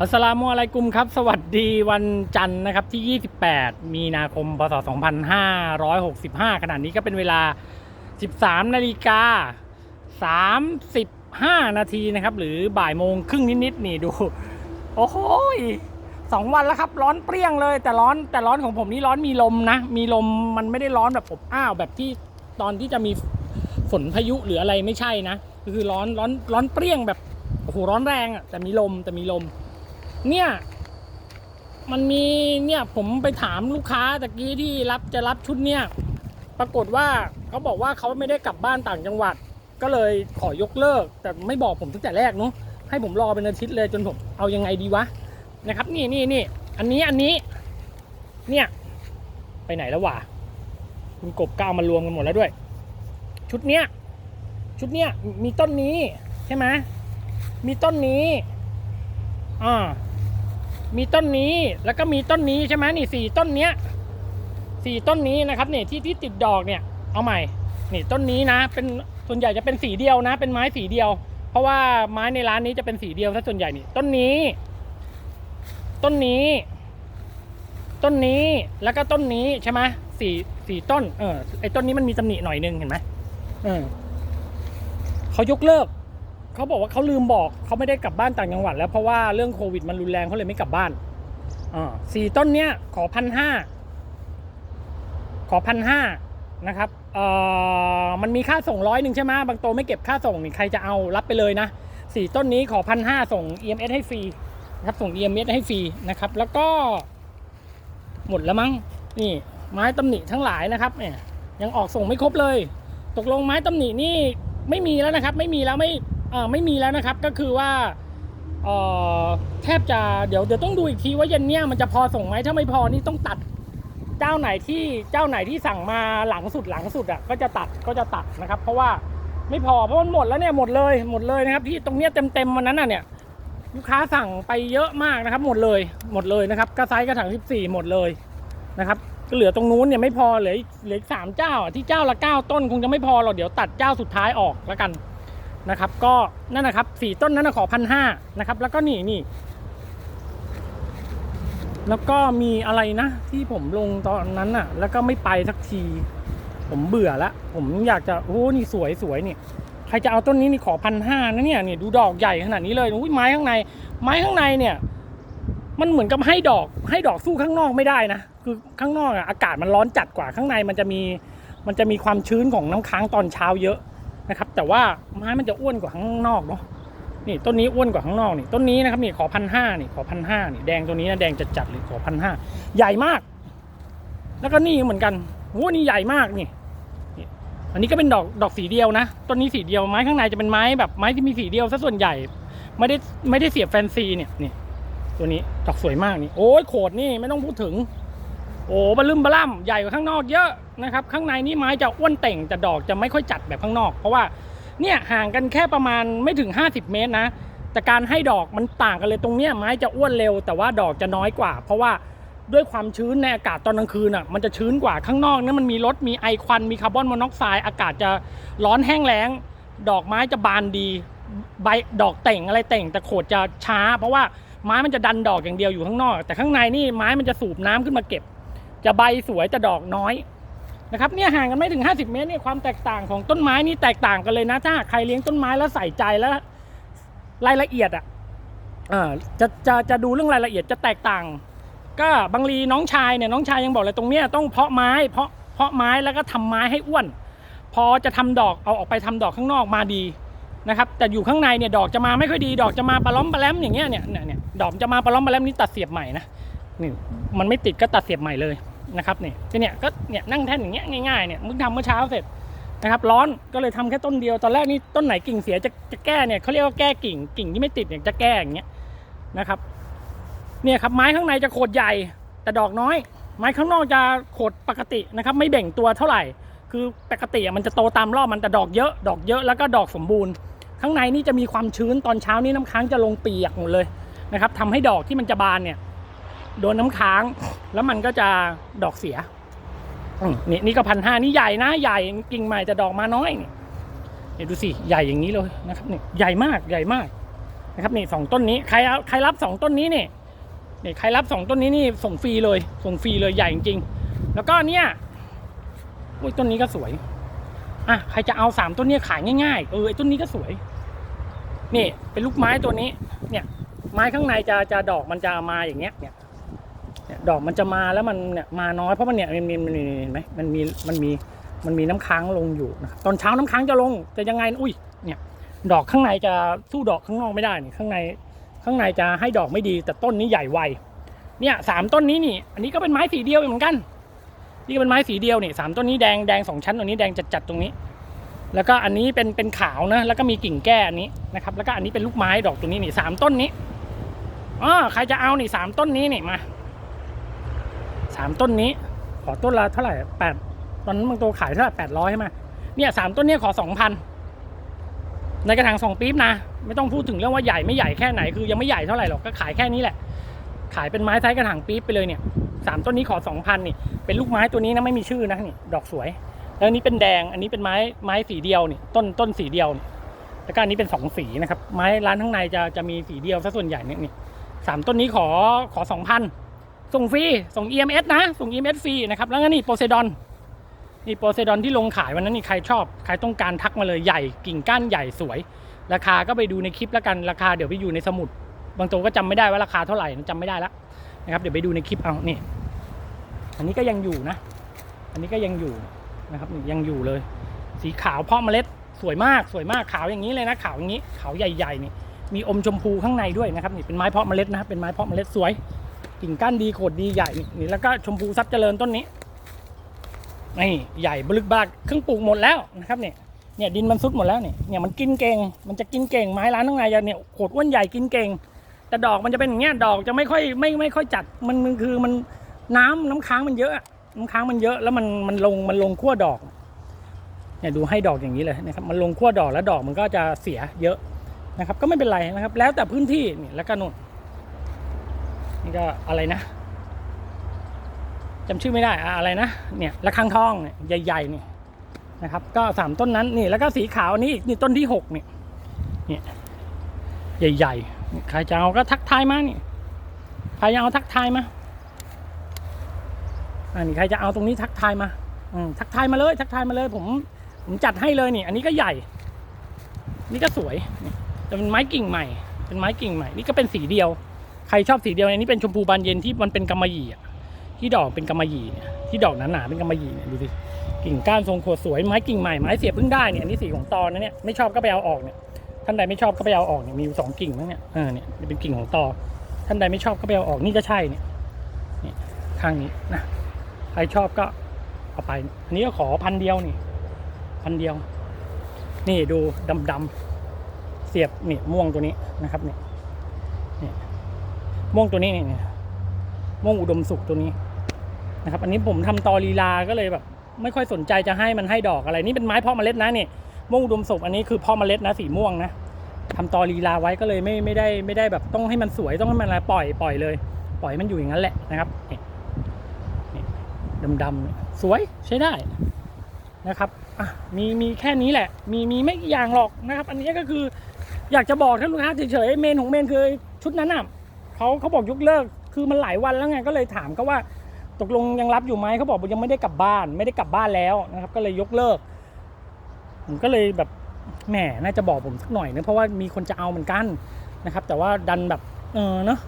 อัสลามุอะลัยกุมครับ สวัสดีวันจันทร์นะครับที่ 28 มีนาคม พศ 2565 ขณะนี้ก็เป็นเวลา 13 นาฬิกา 35 นาทีนะครับ หรือบ่ายโมงครึ่งนิดๆนี่ดู โอ้โหสองวันแล้วครับ ร้อนเปรี้ยงเลย แต่ร้อนแต่ร้อนของผมนี่ร้อนมีลมนะ มีลมมันไม่ได้ร้อนแบบอบอ้าวแบบที่ตอนที่จะมีฝนพายุหรืออะไรไม่ใช่นะ คือร้อนร้อนร้อนเปรี้ยงแบบโอ้โหร้อนแรงอะ่ะแต่มีลมแต่มีลม เนี่ยมันมีเนี่ยผมไปถามลูกค้าตะกี้ที่รับจะรับชุดเนี่ย ปรากฏว่าเขาบอกว่าเขาไม่ได้กลับบ้านต่างจังหวัด ก็เลยขอยกเลิก แต่ไม่บอกผมตั้งแต่แรกเนาะให้ผมรอเป็นอาทิตย์เลยจนผมเอายังไงดีวะนะครับ นี่นี่นี่อันนี้อันนี้ เนี่ย ไปไหนแล้ววะคุณกบก้าวมารวมกันหมดแล้วด้วย ชุดเนี้ยชุดเนี้ยมีต้นนี้ใช่ไหมมีต้นนี้อ่า มีต้นนี้แล้วก็มีต้นนี้ใช่ไหมนี่สี่ต้นเนี้ยสี่ต้นนี้นะครับเนี่ยที่ที่ติดดอกเนี่ยเอาใหม่นี่ต้นนี้นะ เป็นส่วนใหญ่จะเป็นสีเดียวนะ เป็นไม้สีเดียว เพราะว่าไม้ในร้านนี้จะเป็นสีเดียวถ้าส่วนใหญ่นี่ต้นนี้ ต้นนี้ ต้นนี้แล้วก็ต้นนี้ใช่ไหมสี่สี่ต้น เออไอ้ต้นนี้มันมีตำหนิหน่อยนึงเห็นไหมเออเขายกเลิก เขาบอกว่าเขาลืมบอกเขาไม่ได้กลับบ้านต่างจังหวัดแล้วเพราะว่าเรื่องโควิดมันรุนแรงเขาเลยไม่กลับบ้านอ่าสี่ต้นเนี้ยขอพันห้าขอพันห้านะครับเอ่อมันมีค่าส่งร้อยหนึ่งใช่ไหมบางโตไม่เก็บค่าส่งนี่ใครจะเอารับไปเลยนะสี่ต้นนี้ขอพันห้าส่ง EMS ให้ฟรีนะครับส่ง EMS ให้ฟรีนะครับ แล้วก็ หมดแล้วมั้งนี่ไม้ตำหนิทั้งหลายนะครับเนี่ยยังออกส่งไม่ครบเลย ตกลงไม้ตำหนินี่ไม่มีแล้วนะครับ ไม่มีแล้วไม่ ไม่มีแล้วนะครับก็คือว่าเอ่อแทบจะเดี๋ยวเดี๋ยวต้องดูอีกทีว่าเย็นเนี้ยมันจะพอส่งไหมถ้าไม่พอนี่ต้องตัดเจ้าไหนที่เจ้าไหนที่สั่งมาหลังสุดหลังสุดอะก็จะตัดก็จะตัดนะครับ เพราะว่าไม่พอเพราะมันหมดแล้วเนี่ยหมดเลยหมดเลยนะครับ ที่ตรงเนี้ยเต็มเต็มวันนั้นน่ะเนี่ยลูกค้าสั่งไปเยอะมากนะครับ หมดเลยหมดเลยนะครับกระไซกระถาง14 หมดเลยนะครับก็เหลือตรงนู้นเนี่ยไม่พอเหลือเหลือสามเจ้าที่เจ้าละเก้าต้นคงจะไม่พอหรอกเดี๋ยวตัดเจ้าสุดท้ายออกแล้วกัน นะครับ ก็นั่นนะครับสี่ต้นนั้นขอพันห้านะครับ แล้วก็นี่นี่แล้วก็มีอะไรนะ ที่ผมลงตอนนั้นน่ะ แล้วก็ไม่ไปสักที ผมเบื่อละผมอยากจะโอ้นี่สวยสวยนี่ใครจะเอาต้นนี้นี่ขอพันห้านะเนี่ยนี่ดูดอกใหญ่ขนาดนี้เลยอุ้ยไม้ข้างใน ไม้ข้างในเนี่ย มันเหมือนกับให้ดอก ให้ดอกสู้ข้างนอกไม่ได้นะคือข้างนอกอะอากาศมันร้อนจัดกว่าข้างในมันจะมี มันจะมีความชื้นของน้ำค้างตอนเช้าเยอะ นะครับ แต่ว่าไม้มันจะอ้วนกว่าข้างนอกเนาะนี่ต้นนี้อ้วนกว่าข้างนอกนี่ต้นนี้นะครับนี่ขอพันห้านี่ขอพันห้านี่แดงตัวนี้นะแดงจัดๆเลยขอพันห้าใหญ่มาก แล้วก็นี่เหมือนกันโอ้นี่ใหญ่มากนี่อันนี้ก็เป็นดอกดอกสีเดียวนะต้นนี้สีเดียวไม้ข้างในจะเป็นไม้แบบไม้ที่มีสีเดียวซะส่วนใหญ่ ไม่ได้ไม่ได้เสียบแฟนซีเนี่ยนี่ตัวนี้ดอกสวยมากนี่โอ้ยโขดนี่ไม่ต้องพูดถึง โอ้บะลึมบะล่ำใหญ่กว่าข้างนอกเยอะนะครับ ข้างในนี่ไม้จะอ้วนเต่งแต่ดอกจะไม่ค่อยจัดแบบข้างนอก เพราะว่าเนี่ยห่างกันแค่ประมาณไม่ถึง 50 เมตรนะ แต่การให้ดอกมันต่างกันเลยตรงเนี้ยไม้จะอ้วนเร็ว แต่ว่าดอกจะน้อยกว่า เพราะว่าด้วยความชื้นในอากาศตอนกลางคืนอะมันจะชื้นกว่าข้างนอกเนี่ยมันมีรถมีไอควันมีคาร์บอนมอนอกไซด์อากาศจะร้อนแห้งแล้ง ดอกไม้จะบานดีใบดอกเต่งอะไรเต่งแต่โขดจะช้า เพราะว่าไม้มันจะดันดอกอย่างเดียวอยู่ข้างนอก แต่ข้างในนี่ไม้มันจะสูบน้ำขึ้นมาเก็บ จะใบสวยแต่ดอกน้อยนะครับเนี่ยห่างกันไม่ถึง 50 เมตรเนี่ยความแตกต่างของต้นไม้นี่แตกต่างกันเลยนะถ้าใครเลี้ยงต้นไม้แล้วใส่ใจแล้วรายละเอียดอะเออจะจะจะดูเรื่องรายละเอียดจะแตกต่าง ก็บางรีน้องชายเนี่ยน้องชายยังบอกเลยตรงเนี้ยต้องเพาะไม้เพาะเพาะไม้แล้วก็ทำไม้ให้อ้วน พอจะทำดอกเอาออกไปทำดอกข้างนอกมาดีนะครับแต่อยู่ข้างในเนี่ยดอกจะมาไม่ค่อยดี ดอกจะมาปลาล้อมปลาแลมอย่างเงี้ยเนี่ยเนี่ยเนี่ยดอกจะมาปลาล้อมปลาแลมนี่ตัดเสียบใหม่นะนี่มันไม่ติดก็ตัดเสียบใหม่เลย นะครับเนี่ยทีเนี่ยก็เนี่ยนั่งแท่นอย่างเงี้ยง่ายๆเนี่ยมึงทำเมื่อเช้าเสร็จนะครับร้อนก็เลยทำแค่ต้นเดียวตอนแรกนี่ต้นไหนกิ่งเสียจะจะแก้เนี่ยเขาเรียกว่าแก้กิ่งกิ่งที่ไม่ติดเนี่ยจะแก้อย่างเงี้ยนะครับเนี่ยครับไม้ข้างในจะโขดใหญ่แต่ดอกน้อย ไม้ข้างนอกจะโขดปกตินะครับไม่เบ่งตัวเท่าไหร่ คือปกติอะมันจะโตตามรอบมันแต่ดอกเยอะ ดอกเยอะแล้วก็ดอกสมบูรณ์ ข้างในนี่จะมีความชื้นตอนเช้านี่น้ำค้างจะลงเปียกหมดเลยนะครับทำให้ดอกที่มันจะบานเนี่ย โดนน้ำค้าง แล้วมันก็จะดอกเสียนี่นี่ก็พันห้านี่ใหญ่นะใหญ่กิ่งใหม่แต่ดอกมาน้อยนี่เนี่ยดูสิใหญ่อย่างนี้เลยนะครับนี่ใหญ่มากใหญ่มากนะครับนี่สองต้นนี้ใครเอาใครรับสองต้นนี้นี่นี่ใครรับสองต้นนี้นี่ส่งฟรีเลยส่งฟรีเลยใหญ่จริงๆแล้วก็เนี่ยอุ้ยต้นนี้ก็สวยอะใครจะเอาสามต้นนี้ขายง่ายๆเออไอ้ต้นนี้ก็สวย นี่เป็นลูกไม้ตัวนี้ เนี่ยไม้ข้างในจะจะดอกมันจะมาอย่างเงี้ยเนี่ย ดอกมันจะมาแล้วมันเนี่ยมาน้อยเพราะมันเนี่ยมันมีมันมีเห็นไหมมันมีมันมีมันมีน้ำค้างลงอยู่นะตอนเช้าน้ำค้างจะลงจะยังไงอุ้ยเนี่ยดอกข้างในจะสู้ดอกข้างนอกไม่ได้นี่ข้างในข้างในจะให้ดอกไม่ดี แต่ต้นนี้ใหญ่ไวเนี่ยสามต้นนี้นี่ อันนี้ก็เป็นไม้สีเดียวเหมือนกัน นี่ก็เป็นไม้สีเดียวนี่สามต้นนี้แดงแดงสองชั้นตรงนี้แดงจัดๆตรงนี้ แล้วก็อันนี้เป็นเป็นขาวนะแล้วก็มีกิ่งแก้อันนี้นะครับแล้วก็อันนี้เป็นลูกไม้ดอกตัวนี้นี่สามต้นนี้อ๋อใครจะเอานี่สามต้นนี้นี่มา สามต้นนี้ ขอต้นละเท่าไหร่แปดตอนนั้นบางตัวขายเท่าไหร่แปดร้อยใช่ไหมเนี่ยสามต้นนี้ขอสองพันในกระถางสองปี๊บนะ ไม่ต้องพูดถึงเรื่องว่าใหญ่ไม่ใหญ่แค่ไหนคือยังไม่ใหญ่เท่าไหร่หรอกก็ขายแค่นี้แหละ ขายเป็นไม้ไซส์กระถางปี๊บไปเลยเนี่ยสามต้นนี้ขอสองพันนี่เป็นลูกไม้ตัวนี้นะไม่มีชื่อนะนี่ดอกสวย แล้วนนี้เป็นแดงอันนี้เป็นไม้ไม้สีเดียวนี่ต้นต้นสีเดียวนี่แล้วก็อันนี้เป็นสองสีนะครับไม้ร้านข้างในจะจะมีสีเดียวซะส่วนใหญ่เนี่ยนี่สามต้นนี้ขอขอสองพัน ส่งฟรี ส่ง EMS นะ ส่ง EMS ฟรีนะครับ แล้วก็นี่โปเซดอน นี่โปเซดอนที่ลงขายวันนั้นนี่ใครชอบ ใครต้องการทักมาเลยใหญ่กิ่งก้านใหญ่สวย ราคาก็ไปดูในคลิปแล้วกัน ราคาเดี๋ยวไปอยู่ในสมุด บางตัวก็จำไม่ได้ว่าราคาเท่าไหร่จำไม่ได้แล้วนะครับ เดี๋ยวไปดูในคลิปเอา นี่ อันนี้ก็ยังอยู่นะ อันนี้ก็ยังอยู่นะครับยังอยู่เลย สีขาวเพาะเมล็ดสวยมาก สวยมาก ขาวอย่างนี้เลยนะ ขาวอย่างนี้ ขาวใหญ่ๆนี่ มีอมชมพูข้างในด้วยนะครับ นี่เป็นไม้เพาะเมล็ดนะ เป็นไม้เพาะเมล็ดสวย กิ่งก้านดีโขดดีใหญ่นี่แล้วก็ชมพูซับเจริญต้นนี้นี่ใหญ่บลึกบากเครื่องปลูกหมดแล้วนะครับเนี่ยเนี่ยดินมันซุดหมดแล้วเนี่ยเนี่ยมันกินเก่ง มันจะกินเก่งไม้ร้านข้างในจะเนี่ยโขดอ้วนใหญ่กินเก่ง แต่ดอกมันจะเป็นอย่างเงี้ยดอกจะไม่ค่อยไม่ไม่ค่อยจัดมันมันคือมันน้ำน้ำค้างมันเยอะน้ำค้างมันเยอะแล้วมันมันลงมันลงขั้วดอกเนี่ยดูให้ดอกอย่างนี้เลยนะครับมันลงขั้วดอกแล้วดอกมันก็จะเสียเยอะนะครับ ก็ไม่เป็นไรนะครับ แล้วแต่พื้นที่นี่แล้วก็นู่น นี่ก็อะไรนะจำชื่อไม่ได้อะอะไรนะเนี่ยระฆังทองเนี่ยใหญ่ๆนี่นะครับ ก็สามต้นนั้นนี่แล้วก็สีขาวนี่อีกนี่ต้นที่หกนี่เนี่ยใหญ่ๆใครจะเอาก็ทักทายมานี่ใครจะเอาทักทายมาอันนี้ใครจะเอาตรงนี้ทักทายมาอืมทักทายมาเลยทักทายมาเลย ผมผมจัดให้เลยนี่ อันนี้ก็ใหญ่ นี่ก็สวยแต่เป็นไม้กิ่งใหม่ เป็นไม้กิ่งใหม่ นี่ก็เป็นสีเดียว ใครชอบสีเดียวอันนี้เป็นชมพูบานเย็นที่มันเป็นกำมะหยี่อะที่ดอกเป็นกำมะหยี่เนี่ยที่ดอกหนาๆเป็นกำมะหยี่เนี่ยดูสิกิ่งก้านทรงโคนสวยไม้กิ่งใหม่ไม้เสียบเพิ่งได้เนี่ยอันนี้สีของตอนนะเนี่ยไม่ชอบก็ไปเอาออกเนี่ยท่านใดไม่ชอบก็ไปเอาออกเนี่ยมีอยู่สองกิ่งนะเนี่ยเออเนี่ยเป็นกิ่งของตอท่านใดไม่ชอบก็ไปเอาออกนี่ก็ใช่เนี่ยนี่ข้างนี้นะใครชอบก็เอาไปอันนี้ก็ขอพันเดียวนี่พันเดียว นี่ดูดำดำๆเสียบนี่ม่วงตัวนี้นะครับเนี่ย ม่วงตัวนี้เนี่ยม่วงอุดมสุขตัวนี้นะครับ อันนี้ผมทำตอลีลาก็เลยแบบ ไม่ค่อยสนใจจะให้มันให้ดอกอะไร นี่เป็นไม้เพาะเมล็ดนะนี่ม่วงอุดมสุขอันนี้คือเพาะเมล็ดนะสีม่วงนะทำตอลีลาไว้ก็เลยไม่ไม่ได้ไม่ได้แบบต้องให้มันสวยต้องให้มันอะไรปล่อยปล่อยเลย ปล่อยมันอยู่อย่างนั้นแหละนะครับนี่นี่ดำๆสวยใช้ได้นะครับอะมีมีแค่นี้แหละ มีมีไม่กี่อย่างหรอกนะครับ อันนี้ก็คืออยากจะบอกท่านลูกค้าเฉยๆเมนของเมนคือชุดนั้นอะ เขาเขาบอกยกเลิก คือมันหลายวันแล้วไงก็เลยถามเขาว่า ตกลงยังรับอยู่ไหมเขาบอกยังไม่ได้กลับบ้าน ไม่ได้กลับบ้านแล้วนะครับ ก็เลยยกเลิก ผมก็เลยแบบแหมน่าจะบอกผมสักหน่อยนะเพราะว่ามีคนจะเอาเหมือนกันนะครับ แต่ว่าดันแบบเออเนาะ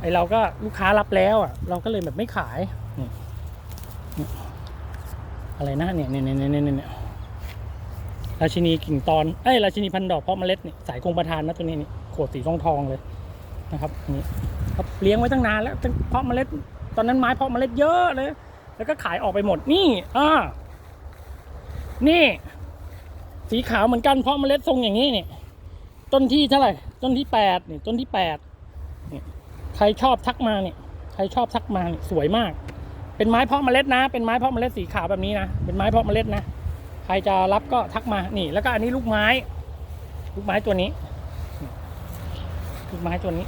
ไอเราก็ลูกค้ารับแล้วอะเราก็เลยแบบไม่ขายนี่อะไรนะเนี่ยเนี่ยเนี่ยเนี่ยเนี่ยราชินีกิ่งตอน เอ้ยราชินีพันดอกเพาะเมล็ดเนี่ยสายคงประทานนะตัวนี้นี่โขดสีทองทองเลย นะครับนี่เขาเลี้ยงไว้ตั้งนานแล้วเพาะเมล็ดตอนนั้นไม้เพาะเมล็ดเยอะเลย แล้วก็ขายออกไปหมดนี่อ่านี่ สีขาวเหมือนกันเพราะเมล็ดทรงอย่างนี้นี่ต้นที่เท่าไหร่ต้นที่แปดนี่ต้นที่แปดเนี่ยใครชอบทักมาเนี่ยใครชอบทักมาเนี่ยสวยมาก เป็นไม้เพาะเมล็ดนะ เป็นไม้เพาะเมล็ดสีขาวแบบนี้นะเป็นไม้เพาะเมล็ดนะใครจะรับก็ทักมานี่ แล้วก็อันนี้ลูกไม้ ลูกไม้ตัวนี้ ลูกไม้ตัวนี้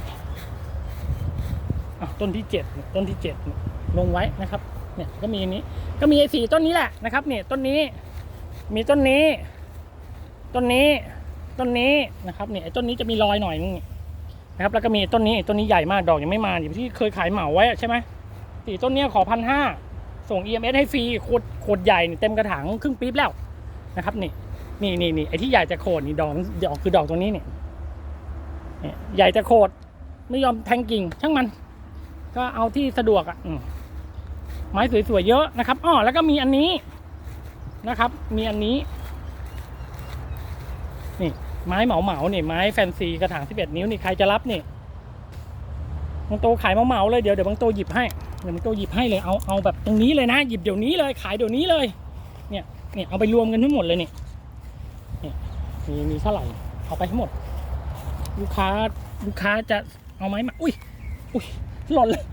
อะต้นที่เจ็ดต้นที่เจ็ดลงไว้นะครับ เนี่ยก็มีอันนี้ก็มีไอ้สีต้นนี้แหละนะครับเนี่ยต้นนี้มีต้นนี้ ต้นนี้ต้นนี้นะครับเนี่ยไอ้ต้นนี้จะมีรอยหน่อยนึงนะครับ แล้วก็มีต้นนี้ต้นนี้ใหญ่มากดอกยังไม่มาอยู่ที่เคยขายเหมาไว้ใช่ไหมสี่ต้นเนี้ยขอพันห้าส่ง EMS ให้ฟรีขวดขวดใหญ่นี่เต็มกระถางครึ่งปี๊บแล้วนะครับนี่นี่นี่นี่ไอ้ที่ใหญ่จะโคนนี่ดอกดอกคือดอกตรงนี้เนี่ย ใหญ่จะโคดไม่ยอมแทงกิ่ง ช่างมัน ก็เอาที่สะดวกอะไม้สวยๆเยอะนะครับอ้อแล้วก็มีอันนี้นะครับ มีอันนี้ นี่ ไม้เหมาเหมาๆนี่ไม้แฟนซีกระถาง11นิ้วนี่ใครจะรับนี่บางโตขายเหมาเหมาเลยเดี๋ยวเดี๋ยวบางโตหยิบให้เดี๋ยวบางโตหยิบให้เลยเอาเอาแบบตรงนี้เลยนะหยิบเดี๋ยวนี้เลยขายเดี๋ยวนี้เลย เนี่ยเนี่ยเอาไปรวมกันทั้งหมดเลยนี่เนี่ยมีมีเท่าไหร่เอาไปทั้งหมด ลูกค้าลูกค้าจะเอาไหมมา อุ้ยอุ้ยหล่นเลย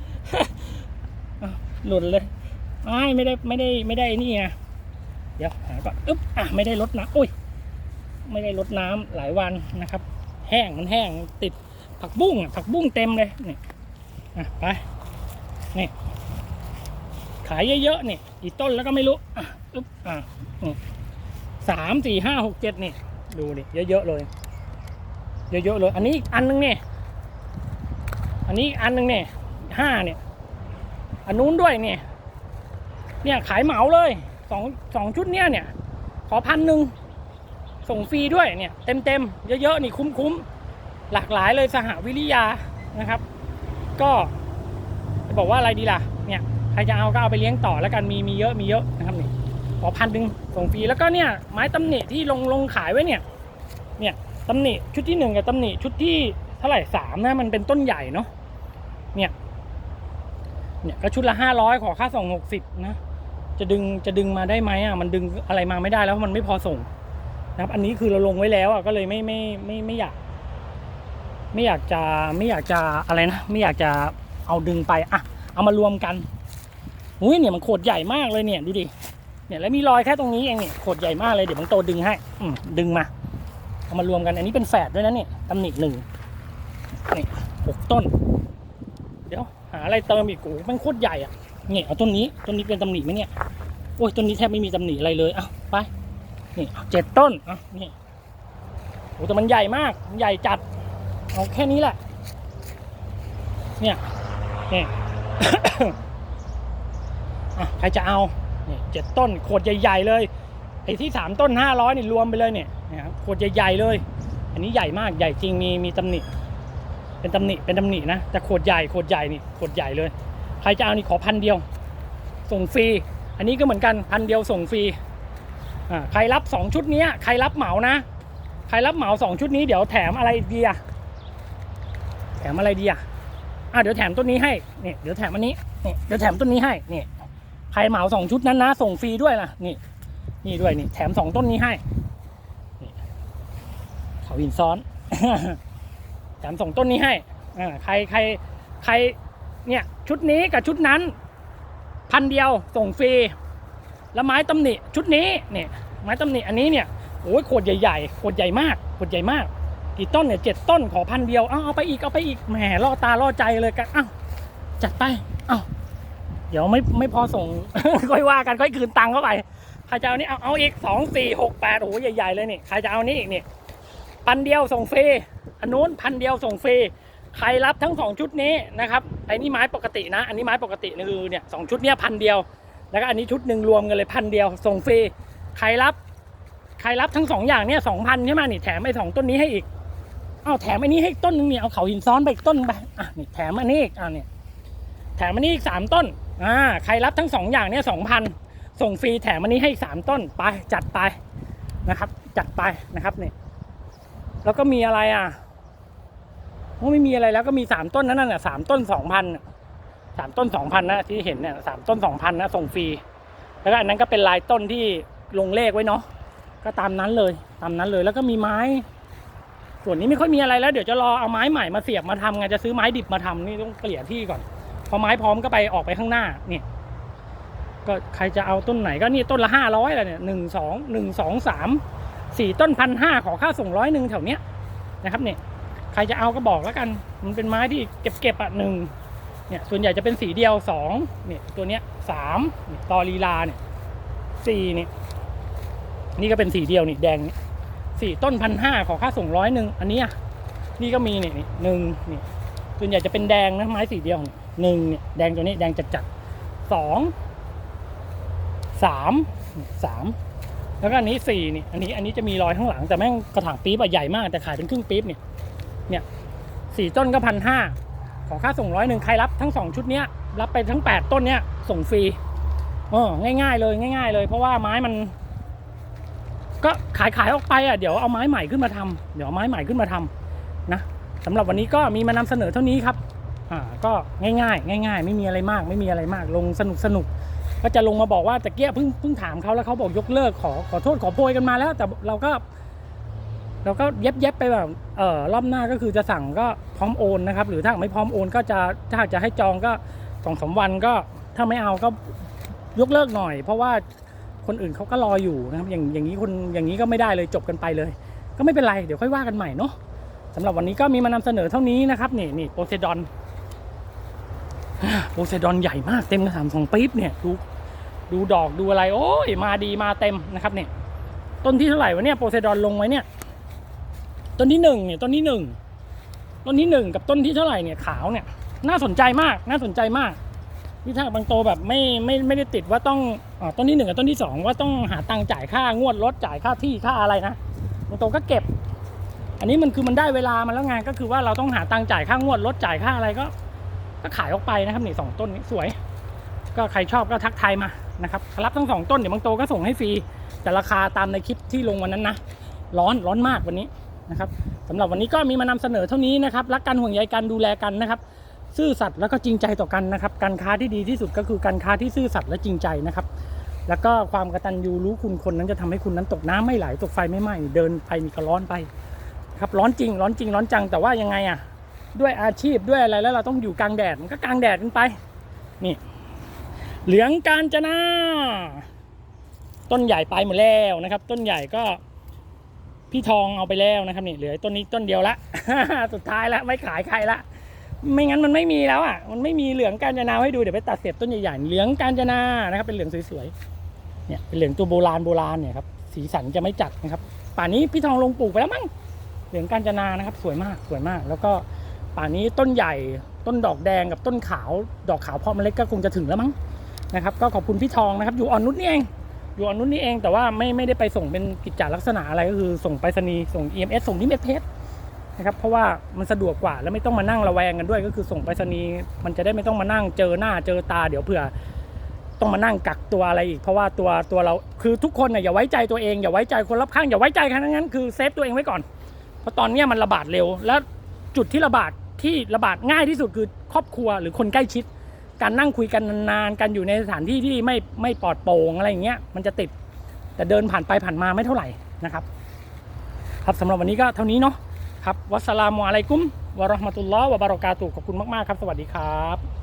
อะหล่นเลยอ้ายไม่ได้ไม่ได้ไม่ได้นี่ไงเดี๋ยวหาก่อนอึ๊บอะไม่ได้ลดนะอุ้ย ไม่ได้ลดน้ำหลายวันนะครับ แห้งมันแห้งติดผักบุ้งผักบุ้งเต็มเลยนี่อะไปนี่ขายเยอะๆนี่อีกต้นแล้วก็ไม่รู้อะอึ๊บอะนี่สามสี่ห้าหกเจ็ดนี่ ดูนี่เยอะๆเลย เยอะๆเลย อันนี้อีกอันนึงเนี่ย อันนี้อันนึงเนี่ยห้าเนี่ย อันนู้นด้วยเนี่ย เนี่ยขายเหมาเลยสองสองชุดเนี่ยเนี่ย ขอพันหนึ่งส่งฟรีด้วยเนี่ยเต็มเต็มเยอะๆนี่คุ้มๆ หลากหลายเลยสหวิริยานะครับ ก็จะบอกว่าอะไรดีล่ะ เนี่ยใครจะเอาก็เอาไปเลี้ยงต่อแล้วกันมีมีเยอะมีเยอะนะครับนี่ขอพันหนึ่งส่งฟรีแล้วก็เนี่ยไม้ตำหนิที่ลงลงขายไว้เนี่ย เนี่ย ตำหนิชุดที่หนึ่งกับตำหนิชุดที่เท่าไหร่สามนะมันเป็นต้นใหญ่เนาะเนี่ยเนี่ยก็ชุดละห้าร้อยขอค่าส่งหกสิบนะจะดึงจะดึงมาได้ไหมอะมันดึงอะไรมาไม่ได้แล้วมันไม่พอส่งนะครับ อันนี้คือเราลงไว้แล้วอะก็เลยไม่ไม่ไม่ไม่อยาก ไม่อยากจะไม่อยากจะอะไรนะไม่อยากจะเอาดึงไปอะเอามารวมกันอุ้ยเนี่ยมันโขดใหญ่มากเลยเนี่ยดูดิเนี่ยแล้วมีรอยแค่ตรงนี้เองเนี่ยโขดใหญ่มากเลยเดี๋ยวบางโตดึงให้อืดึงมา เอามารวมกัน อันนี้เป็นแฝดด้วยนะเนี่ยตำหนิหนึ่งนี่หกต้น เดี๋ยวหาอะไรเติมอีกโอ้มันโคตรใหญ่อะเนี่ยเอาต้นนี้ต้นนี้เป็นตำหนิไหมเนี่ยโอ้ยต้นนี้แทบไม่มีตำหนิอะไรเลยอะไปนี่เจ็ดต้นอะนี่โอ้แต่มันใหญ่มากมันใหญ่จัดเอาแค่นี้แหละ เนี่ยนี่อะใครจะเอาเนี่ยเจ็ดต้นขวดใหญ่ ๆ เลย ไอ้ที่สามต้นห้าร้อยนี่รวมไปเลยเนี่ยนะครับขวดใหญ่ๆเลย อันนี้ใหญ่มากใหญ่จริงมีมีตำหนิ เป็นตำหนิเป็นตำหนินะแต่ขวดใหญ่ขวดใหญ่นี่ขวดใหญ่เลย ใครจะเอานี่ขอพันเดียว ส่งฟรี อันนี้ก็เหมือนกันพันเดียวส่งฟรีอ่าใครรับสองชุดนี้ใครรับเหมานะ ใครรับเหมาสองชุดนี้เดี๋ยวแถมอะไรดีอะแถมอะไรดีอะอะเดี๋ยวแถมต้นนี้ให้เนี่ยเดี๋ยวแถมอันนี้เนี่ยเดี๋ยวแถมต้นนี้ให้เนี่ยใครเหมาสองชุดนั้นนะ ส่งฟรีด้วยล่ะนี่ นี่ด้วยนี่แถมสองต้นนี้ให้เขาหินซ้อน แถมสองต้นนี้ให้ใครใครใครเนี่ยชุดนี้กับชุดนั้น พันเดียวส่งฟรีแล้วไม้ตำหนิชุดนี้เนี่ยไม้ตำหนิอันนี้เนี่ยโอ้ยโขดใหญ่ๆโขดใหญ่มากโขดใหญ่มากกี่ต้นเนี่ยเจ็ดต้นขอพันเดียวเอาเอาไปอีกเอาไปอีกแหมล่อตาล่อใจเลยกันอ้าวจัดไปเอ้าเดี๋ยวไม่ไม่พอส่งค่อยว่ากันค่อยคืนตังค์เข้าไป ครจะเอานี่เอาเอาอีกสองสี่หกแปดโอ้โหใหญ่ๆเลยนี่ใครจะเอานี่อีกนี่พันเดียวส่งฟรีอันนู้นพันเดียวส่งฟรีใครรับทั้งสองชุดนี้นะครับไอ้นี่ไม้ปกตินะ อันนี้ไม้ปกตินี่คือเนี่ยสองชุดเนี้ยพันเดียว แล้วก็อันนี้ชุดหนึ่งรวมกันเลยพันเดียวส่งฟรีใครรับ ใครรับทั้งสองอย่างเนี่ยสองพันใช่ไหมนี่แถมไอ้สองต้นนี้ให้อีกเอาแถมอันนี้ให้ต้นหนึงเนี่ยเอาเขาหินซ้อนไปอีกต้นไปอะนี่แถมอันนี้อีกอะเนี่ยแถมอันนี้อีกสามต้นอ่าใครรับทั้งสองอย่างเนี่ยสองพัน ส่งฟรีแถมอันนี้ให้สามต้นไปจัดไปนะครับ จัดไปนะครับเนี่ยแล้วก็มีอะไรอะโอ้ไม่มีอะไรแล้วก็มีสามต้นนั้นน่ะสามต้นสองพันสามต้นสองพันนะที่เห็นเนี่ยสามต้นสองพันนะส่งฟรีแล้วก็อันนั้นก็เป็นลายต้นที่ลงเลขไว้เนาะก็ตามนั้นเลยตามนั้นเลยแล้วก็มีไม้ ส่วนนี้ไม่ค่อยมีอะไรแล้วเดี๋ยวจะรอเอาไม้ใหม่มาเสียบมาทำไงจะซื้อไม้ดิบมาทำนี่ต้องเกลี่ยที่ก่อนพอไม้พร้อมก็ไปออกไปข้างหน้าเนี่ย ก็ใครจะเอาต้นไหนก็นี่ต้นละห้าร้อยละเนี่ยหนึ่งสองหนึ่งสองสามสี่ต้นพันห้าขอค่าส่งร้อยหนึ่งแถวเนี้ยนะครับเนี่ยใครจะเอาก็บอกแล้วกัน มันเป็นไม้ที่เก็บเก็บอะหนึ่งเนี่ยส่วนใหญ่จะเป็นสีเดียวสองเนี่ยตัวเนี้ยสามเนี่ยตอลีลาเนี่ยสี่เนี่ยนี่ก็เป็นสีเดียวนี่แดงเนี่ยสี่ต้นพันห้าขอค่าส่งร้อยหนึ่งอันนี้นี่ก็มีเนี่ยนี่หนึ่งนี่ส่วนใหญ่จะเป็นแดงนะไม้สีเดียวหนึ่งเนี่ยแดงตัวนี้แดงจัดจัดสอง สามสามแล้วก็อันนี้สี่นี่อันนี้อันนี้จะมีรอยข้างหลังแต่แม่งกระถางปี๊บอะใหญ่มากแต่ขายเป็นครึ่งปี๊บเนี่ยเนี่ยสี่ต้นก็พันห้าขอค่าส่งร้อยหนึ่งใครรับทั้งสองชุดเนี้ยรับไปทั้งแปดต้นเนี้ยส่งฟรีเออง่าย ๆ เลยง่าย ๆ เลย เพราะว่าไม้มัน ก็ขายขายออกไปอะเดี๋ยวเอาไม้ใหม่ขึ้นมาทำเดี๋ยวเอาไม้ใหม่ขึ้นมาทำนะสำหรับวันนี้ก็มีมานำเสนอเท่านี้ครับอ่าก็ง่ายๆ ง่าย ๆ ไม่มีอะไรมาก ไม่มีอะไรมาก ลงสนุกสนุก ก็จะลงมาบอกว่าตะเกียเพิ่งเพิ่งถามเขาแล้วเขาบอกยกเลิกขอขอโทษขอโพยกันมาแล้ว แต่เราก็ เราก็เย็บเย็บไปแบบเออรอบหน้าก็คือจะสั่งก็พร้อมโอนนะครับ หรือถ้าไม่พร้อมโอนก็จะถ้าจะให้จองก็สองสามวันก็ถ้าไม่เอาก็ยกเลิกหน่อย เพราะว่าคนอื่นเขาก็รออยู่นะครับ อย่างอย่างนี้คนอย่างนี้ก็ไม่ได้เลยจบกันไปเลย ก็ไม่เป็นไรเดี๋ยวค่อยว่ากันใหม่เนาะสำหรับวันนี้ก็มีมานำเสนอเท่านี้นะครับนี่นี่โปเซดอนโปเซดอนใหญ่มากเต็มกระถางสองปี๊บเนี่ยดู ดูดอกดูอะไรโอ้ยมาดีมาเต็มนะครับเนี่ยต้นที่เท่าไหร่วะเนี่ยโปเซดอนลงไว้เนี่ยต้นที่หนึ่งเนี่ยต้นที่หนึ่งต้นที่หนึ่งกับต้นที่เท่าไหร่เนี่ยขาวเนี่ยน่าสนใจมากน่าสนใจมากนี่ถ้าบางโตแบบไม่ไม่ไม่ได้ติดว่าต้องอต้นที่หนึ่งกับต้นที่สองว่าต้องหาตังค์จ่ายค่างวดรถจ่ายค่าที่ค่าอะไรนะบางโตก็เก็บ อันนี้มันคือมันได้เวลามันแล้วไงก็คือว่าเราต้องหาตังค์จ่ายค่างวดรถจ่ายค่าอะไรก็ ก็ขายออกไปนะครับนี่สองต้นนี้สวย ก็ใครชอบก็ทักทายมา นะครับรับทั้งสองต้นเดี๋ยวบางโตก็ส่งให้ฟรีแต่ราคาตามในคลิปที่ลงวันนั้นนะร้อนร้อนมากวันนี้นะครับสำหรับวันนี้ก็มีมานำเสนอเท่านี้นะครับรักกันห่วงใยกันดูแลกันนะครับ ซื่อสัตย์แล้วก็จริงใจต่อกันนะครับการค้าที่ดีที่สุดก็คือการค้าที่ซื่อสัตย์และจริงใจนะครับแล้วก็ความกระตัญญูรู้คุณคนนั้นจะทำให้คุณนั้นตกน้ำไม่ไหลตกไฟไม่ไหม้เดินไปมีก็ร้อนไปครับร้อนจริง ร้อนจริงร้อนจังแต่ว่ายังไงอะด้วยอาชีพด้วยอะไรแล้วเราต้องอยู่กลางแดดมันก็กลางแดดกันไปนี่ เหลืองกาญจนา ต้นใหญ่ไปหมดแล้วนะครับ ต้นใหญ่ก็พี่ทองเอาไปแล้วนะครับนี่เหลือต้นนี้ต้นเดียวละสุดท้ายละไม่ขายใครละไม่งั้นมันไม่มีแล้วอะมันไม่มีเหลืองกาญจนาให้ดูเดี๋ยวไปตัดเสียบต้นใหญ่ๆเหลืองกาญจนานะครับ เป็นเหลืองสวยๆเนี่ยเป็นเหลืองตัวโบราณโบราณเนี่ยครับสีสันจะไม่จัดนะครับ ป่านนี้พี่ทองลงปลูกไปแล้วมั้งเหลืองกาญจนานะครับ สวยมากสวยมาก แล้วก็ป่านนี้ต้นใหญ่ต้นดอกแดงกับต้นขาว ดอกขาวพาะเมล็ดก็คงจะถึงแล้วมั้ง นะครับก็ขอบคุณพี่ทองนะครับ อยู่อ่อนนุชนี่เอง อยู่อ่อนนุชนี่เอง แต่ว่าไม่ไม่ได้ไปส่งเป็นกิจจาลักษณะอะไรก็คือส่งไปรษณีย์ส่ง EMS ส่งนิเมศเพชรนะครับเพราะว่ามันสะดวกกว่าแล้วไม่ต้องมานั่งระแวงกันด้วย ก็คือส่งไปรษณีย์มันจะได้ไม่ต้องมานั่งเจอหน้าเจอตาเดี๋ยวเผื่อ ต้องมานั่งกักตัวอะไรอีก เพราะว่าตัวตัวเราคือทุกคนน่ะอย่าไว้ใจตัวเองอย่าไว้ใจคนรอบข้างอย่าไว้ใจใครทั้งนั้นคือเซฟตัวเองไว้ก่อน เพราะตอนนี้มันระบาดเร็ว แล้วจุดที่ระบาดที่ระบาดง่ายที่สุดคือครอบครัวหรือคนใกล้ชิด การนั่งคุยกันนานๆการอยู่ในสถานที่ที่ไม่ไม่ปลอดโปร่งอะไรอย่างเงี้ยมันจะติดแต่เดินผ่านไปผ่านมาไม่เท่าไหร่นะครับ ครับสำหรับวันนี้ก็เท่านี้เนาะครับวัสสลามุอะลัยกุมวะราะห์มะตุลลอฮ์วะบารอกาตุขอบคุณมากๆครับ สวัสดีครับ